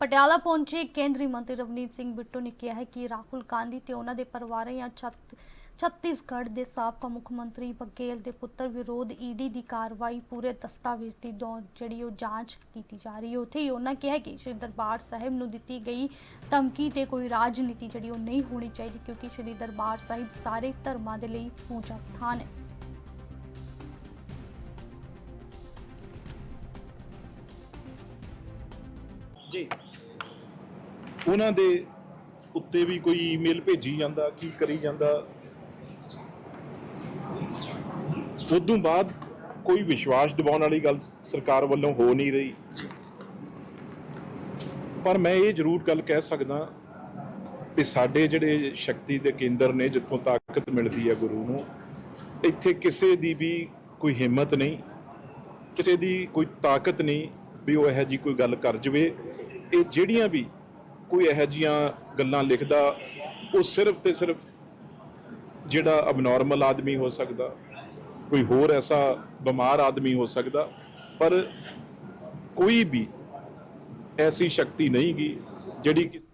ਪਟਿਆਲਾ ਪਹੁੰਚੇ ਕੇਂਦਰੀ ਮੰਤਰੀ ਰਵਨੀਤ ਸਿੰਘ ਬਿੱਟੂ ਨੇ ਕਿਹਾ ਹੈ ਕਿ ਰਾਹੁਲ ਗਾਂਧੀ ਤੇ ਉਹਨਾਂ ਦੇ ਪਰਿਵਾਰ ਜਾਂ ਛੱਤ ਛੱਤੀਸਗੜ੍ਹ ਦੇ ਸਾਬਕਾ ਮੁੱਖ ਮੰਤਰੀ ਬਘੇਲ ਦੇ ਪੁੱਤਰ ਵਿਰੋਧ ਈਡੀ ਦੀ ਕਾਰਵਾਈ ਪੂਰੇ ਦਸਤਾਵੇਜ਼ ਦੀ ਜਿਹੜੀ ਉਹ ਜਾਂਚ ਕੀਤੀ ਜਾ ਰਹੀ ਹੈ। ਉੱਥੇ ਹੀ ਉਹਨਾਂ ਕਿਹਾ ਕਿ ਸ਼੍ਰੀ ਦਰਬਾਰ ਸਾਹਿਬ ਨੂੰ ਦਿੱਤੀ ਗਈ ਧਮਕੀ ਤੇ ਕੋਈ ਰਾਜਨੀਤੀ ਜਿਹੜੀ ਉਹ ਨਹੀਂ ਹੋਣੀ ਚਾਹੀਦੀ ਕਿਉਂਕਿ ਸ਼੍ਰੀ ਦਰਬਾਰ ਸਾਹਿਬ ਸਾਰੇ ਧਰਮਾਂ ਦੇ ਲਈ ਪੂਜਾ ਸਥਾਨ ਹੈ। ਜੀ। ਉਹਨਾਂ ਦੇ ਉੱਤੇ ਵੀ ਕੋਈ ਈਮੇਲ ਭੇਜੀ ਜਾਂਦਾ, ਕੀ ਕਰੀ ਜਾਂਦਾ। ਉਦੋਂ ਬਾਅਦ ਕੋਈ ਵਿਸ਼ਵਾਸ ਦਿਵਾਉਣ ਵਾਲੀ ਗੱਲ ਸਰਕਾਰ ਵੱਲੋਂ ਹੋ ਨਹੀਂ ਰਹੀ। ਪਰ ਮੈਂ ਇਹ ਜ਼ਰੂਰ ਗੱਲ ਕਹਿ ਸਕਦਾ ਕਿ ਸਾਡੇ ਜਿਹੜੇ ਸ਼ਕਤੀ ਦੇ ਕੇਂਦਰ ਨੇ, ਜਿੱਥੋਂ ਤਾਕਤ ਮਿਲਦੀ ਹੈ ਗੁਰੂ ਨੂੰ, ਇੱਥੇ ਕਿਸੇ ਦੀ ਵੀ ਕੋਈ ਹਿੰਮਤ ਨਹੀਂ, ਕਿਸੇ ਦੀ ਕੋਈ ਤਾਕਤ ਨਹੀਂ ਵੀ ਉਹ ਇਹੋ ਜੀ ਕੋਈ ਗੱਲ ਕਰ ਜਵੇ। ਇਹ ਜਿਹੜੀਆਂ ਵੀ ਕੋਈ ਇਹੋ ਜੀਆਂ ਗੱਲਾਂ ਲਿਖਦਾ, ਉਹ ਸਿਰਫ ਤੇ ਸਿਰਫ ਜਿਹੜਾ ਅਬਨੋਰਮਲ ਆਦਮੀ ਹੋ ਸਕਦਾ, ਕੋਈ ਹੋਰ ਐਸਾ ਬਿਮਾਰ ਆਦਮੀ ਹੋ ਸਕਦਾ, ਪਰ ਕੋਈ ਵੀ ਐਸੀ ਸ਼ਕਤੀ ਨਹੀਂ ਗੀ ਜਿਹੜੀ